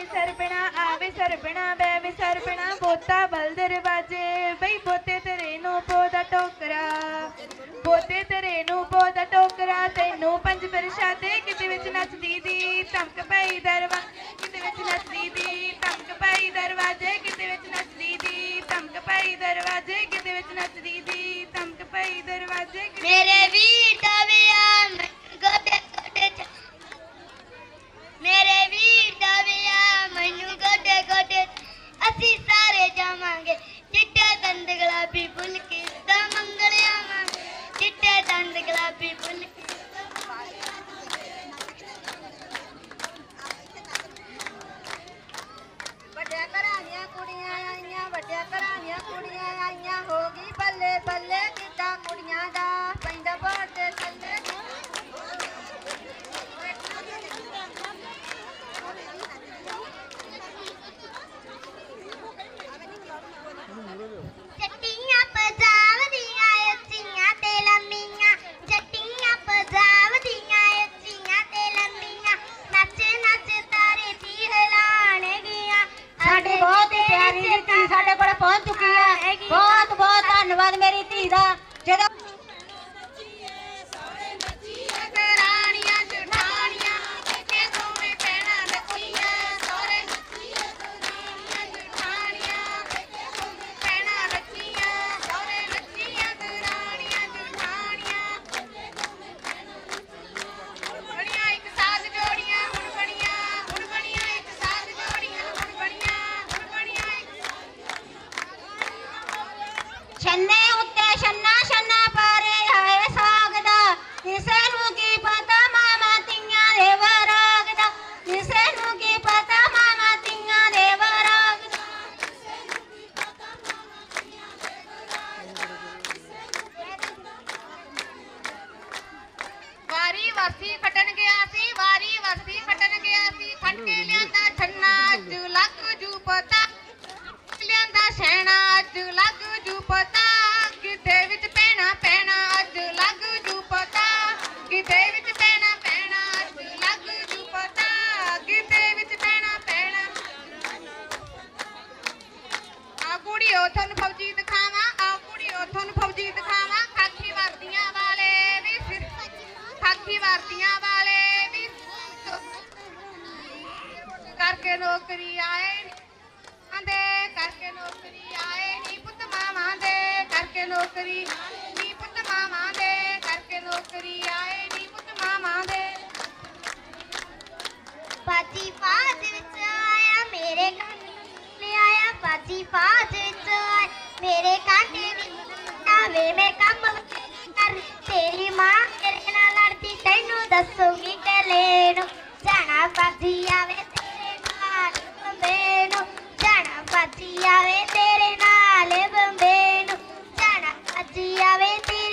ਵੇ ਸਰਪਣਾ ਆਵੇ ਸਰਪਣਾ ਬੈ ਵੇ ਸਰਪਣਾ ਬੋਤਾ ਬਲ ਦਰਵਾਜੇ, ਬਈ ਬੋਤੇ ਤੇਰੇ ਨੂੰ ਪੋਦਾ ਟੋਕਰਾ। ਬੋਤੇ ਤੇਰੇ ਨੂੰ ਪੋਦਾ ਟੋਕਰਾ, ਤੈਨੂੰ ਪੰਜ ਪ੍ਰਸ਼ਾਦੇ, ਕਿਤੇ ਵਿੱਚ ਨੱਚਦੀ ਦੀ ਧਮਕ ਪਈ ਦਰਵਾ, ਕਿਤੇ ਵਿੱਚ ਨੱਚਦੀ ਦੀ ਧਮਕ ਪਈ ਦਰਵਾਜੇ, ਕਿਤੇ ਵਿੱਚ ਨੱਚਦੀ ਦੀ ਧਮਕ ਪਈ ਦਰਵਾਜੇ, ਕਿਤੇ ਵਿੱਚ ਨੱਚਦੀ ਦੀ ਧਮਕ ਪਈ ਦਰਵਾਜੇ ਮੇਰੇ ਵੀਰ ਦਾ the glad people. ਸਾਡੇ ਕੋਲ ਪਹੁੰਚ ਚੁੱਕੀ ਹੈ। ਬਹੁਤ ਬਹੁਤ ਧੰਨਵਾਦ ਮੇਰੀ ਧੀ ਦਾ। ਜਦੋਂ ਛੰਨੇ ਉੱਤੇ ਛੰਨਾ ਛੰਨਾ ਪਾਰੇ ਆਏ ਸਾਗ ਦਾ ਕਿਸੇ ਨੂੰ ਕੀ ਪਤਾ ਮਾਮਾ ਤੀਆਂ ਦੇ ਵਰਾਗ ਦਾ ਕਿਸੇ ਨੂੰ ਕੀ ਪਤਾ ਮਾਮਾ ਤੀਆਂ ਦੇ ਵਰਾਗ ਦਾ ਵਾਰੀ ਵਰਸੀ ਖੱਟਣ ਗਿਆ ਸੀ, ਵਾਰੀ ਵਰਸੀ ਖੱਟਣ ਗਿਆ ਸੀ। ਖੱਟ ਕੇ ਲਿਆਂਦਾ ਛੰਨਾ, ਅੱਜ ਲੱਗ ਜੂ ਪਤਾ। ਲਿਆਂਦਾ ਛੈਣਾ ਅੱਜ ਲੱਗ ਫੌਜੀ ਦਿਖਾਵਾਂ, ਖਾਕੀ ਵਰਦੀਆਂ ਵਾਲੇ ਵੀ। ਫਿਰ ਖਾਕੀ ਵਰਦੀਆਂ ਵਾਲੇ ਵੀ। ਕਰਕੇ ਨੌਕਰੀ ਆਏ ਨੀ। ਆਂਦੇ, ਕਰਕੇ ਨੌਕਰੀ ਆਏ ਨੀ ਪੁੱਤ ਮਾਵਾਂ ਦੇ। ਕਰਕੇ ਨੌਕਰੀ ਨੀ ਪੁੱਤ ਮਾਵਾਂ ਦੇ। ਕਰਕੇ ਨੌਕਰੀ ਆਏ ਨੀ ਪੁੱਤ ਮਾਵਾਂ ਦੇ। ਬਾਜੀ ਬਾਜ ਵਿੱਚ ਆਇਆ ਮੇਰੇ ਕਾਂਟੇ ਆਇਆ ਬਾਜੀ ਬਾਜ ਵਿੱਚ। ਆਇਆ ਮੇਰੇ ਕਾਂਟੇ ਦੀ ਵੇ ਮੈਂ ਕੰਮ ਵਕੀਲੀ ਕਰ? ਤੇਰੀ ਮਾਂ ਤੇਰੇ ਨਾਲ ਲੜਦੀ, ਤੈਨੂੰ ਦੱਸੂਗੀ ਕਲੇ ਨੂੰ ਜਾਣਾ ਬਾਜੀ ਆਵੇ ਤੇਰੇ ਨਾਲ ਬੰਬੇ ਨੂੰ ਜਾਣਾ ਬਾਜੀ ਆਵੇ ਤੇਰੇ ਨਾਲ ਬੰਬੇ ਨੂੰ ਜਾਣਾ ਬਾਜੀ ਆਵੇ ਤੇਰੇ